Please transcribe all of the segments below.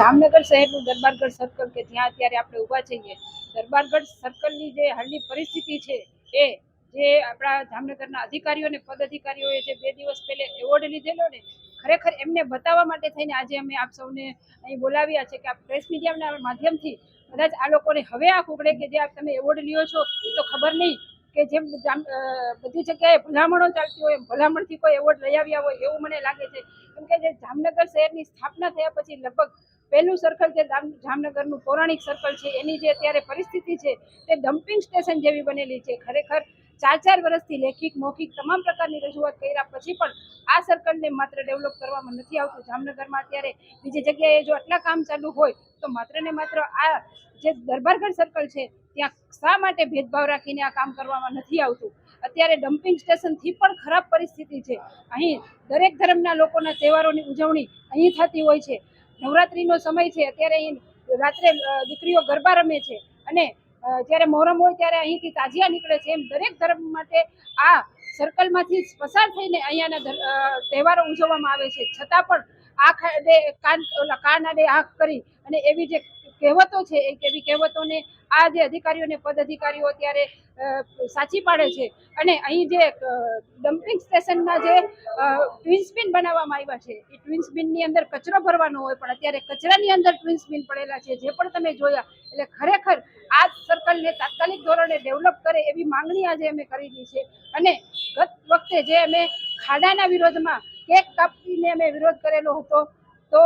જામનગર શહેરનું દરબારગઢ સર્કલ કે જ્યાં અત્યારે આપણે ઊભા છીએ, દરબારગઢ સર્કલની જે હાલની પરિસ્થિતિ છે એ જે આપણા જામનગરના અધિકારીઓ અને પદ અધિકારીઓએ જે બે દિવસ પહેલે એવોર્ડ લીધેલો ને, ખરેખર એમને બતાવવા માટે થઈને આજે અમે આપ સૌને અહીં બોલાવ્યા છે કે આ પ્રેસ મીડિયાના માધ્યમથી કદાચ આ લોકોને હવે આ ઉગડે કે જે તમે એવોર્ડ લ્યો છો, એ તો ખબર નહીં કે જામ બધી જગ્યાએ ભલામણો ચાલતી હોય ભલામણથી કોઈ એવોર્ડ લઈ આવ્યા હોય એવું મને લાગે છે. કેમ કે જે જામનગર શહેરની સ્થાપના થયા પછી લગભગ પહેલું સર્કલ જે જામનગરનું પૌરાણિક સર્કલ છે, એની જે અત્યારે પરિસ્થિતિ છે, તે ડમ્પિંગ સ્ટેશન જેવી બનેલી છે. ખરેખર ચાર ચાર વર્ષથી લેખિક મૌખિક તમામ પ્રકારની રજૂઆત કર્યા પછી પણ આ સર્કલને માત્ર ડેવલપ કરવામાં નથી આવતું. જામનગરમાં અત્યારે બીજી જગ્યાએ જો આટલા કામ ચાલુ હોય, તો માત્ર ને માત્ર આ જે દરબારગઢ સર્કલ છે, ત્યાં શા માટે ભેદભાવ રાખીને આ કામ કરવામાં નથી આવતું? અત્યારે ડમ્પિંગ સ્ટેશનથી પણ ખરાબ પરિસ્થિતિ છે. અહીં દરેક ધર્મના લોકોના તહેવારોની ઉજવણી અહીં થતી હોય છે. નવરાત્રિનો સમય છે, અત્યારે અહીં રાત્રે દીકરીઓ ગરબા રમે છે અને જ્યારે મોહરમ હોય ત્યારે અહીંથી તાજિયા નીકળે છે એમ દરેક ધર્મ માટે આ સર્કલમાંથી પસાર થઈને અહીંયાના તહેવારો ઉજવવામાં આવે છે. છતાં પણ આ કાન કાન આડે આંખ કરી અને એવી જે કહેવતો છે એ એવી કહેવતોને આ જે અધિકારીઓ અને પદ અધિકારીઓ અત્યારે સાચી પાડે છે અને અહીં જે ડમ્પિંગ સ્ટેશનના જે ટ્વિન્સ બિન બનાવવામાં આવ્યા છે, એ ટ્વિન્સ બિનની અંદર કચરો ભરવાનો હોય પણ અત્યારે કચરાની અંદર ટ્વિન્સ બિન પડેલા છે, જે પણ તમે જોયા, એટલે ખરેખર આ સર્કલને તાત્કાલિક ધોરણે ડેવલપ કરે એવી માંગણી આજે અમે કરેલી છે અને ગત વખતે જે અમે ખાડાના વિરોધમાં કેક કાપીને અમે વિરોધ કરેલો હતો, તો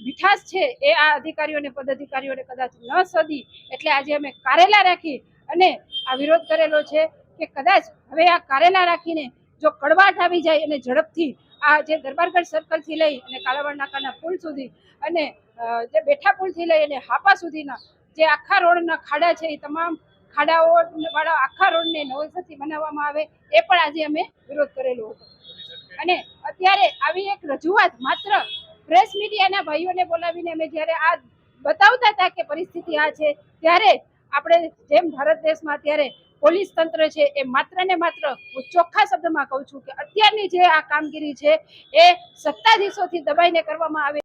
મીઠાશ છે એ આ અધિકારીઓને, પદાધિકારીઓને કદાચ ન સદી, એટલે આજે અમે કારેલા રાખી અને આ વિરોધ કરેલો છે કે કદાચ હવે આ કારેલા રાખીને જો કડવાટ આવી જાય અને ઝડપથી આ જે દરબારગઢ સર્કલથી લઈ અને કાલાવડ નાકાના પુલ સુધી અને જે બેઠા પુલથી લઈ અને હાપા સુધીના જે આખા રોડના ખાડા છે એ તમામ ખાડાઓ વાળા આખા રોડને નવેસરથી બનાવવામાં આવે એ પણ આજે અમે વિરોધ કરેલો હતો. અને અત્યારે આવી એક રજૂઆત માત્ર પ્રેસ મીડિયાના ભાઈઓને બોલાવીને અમે જ્યારે આ બતાવતા હતા કે પરિસ્થિતિ આ છે, ત્યારે આપણે જેમ ભારત દેશમાં અત્યારે પોલીસ તંત્ર છે, એ માત્ર ને માત્ર હું ચોખ્ખા શબ્દમાં કહું છું કે અત્યારની જે આ કામગીરી છે, એ સત્તાધીશોથી દબાઈને કરવામાં આવે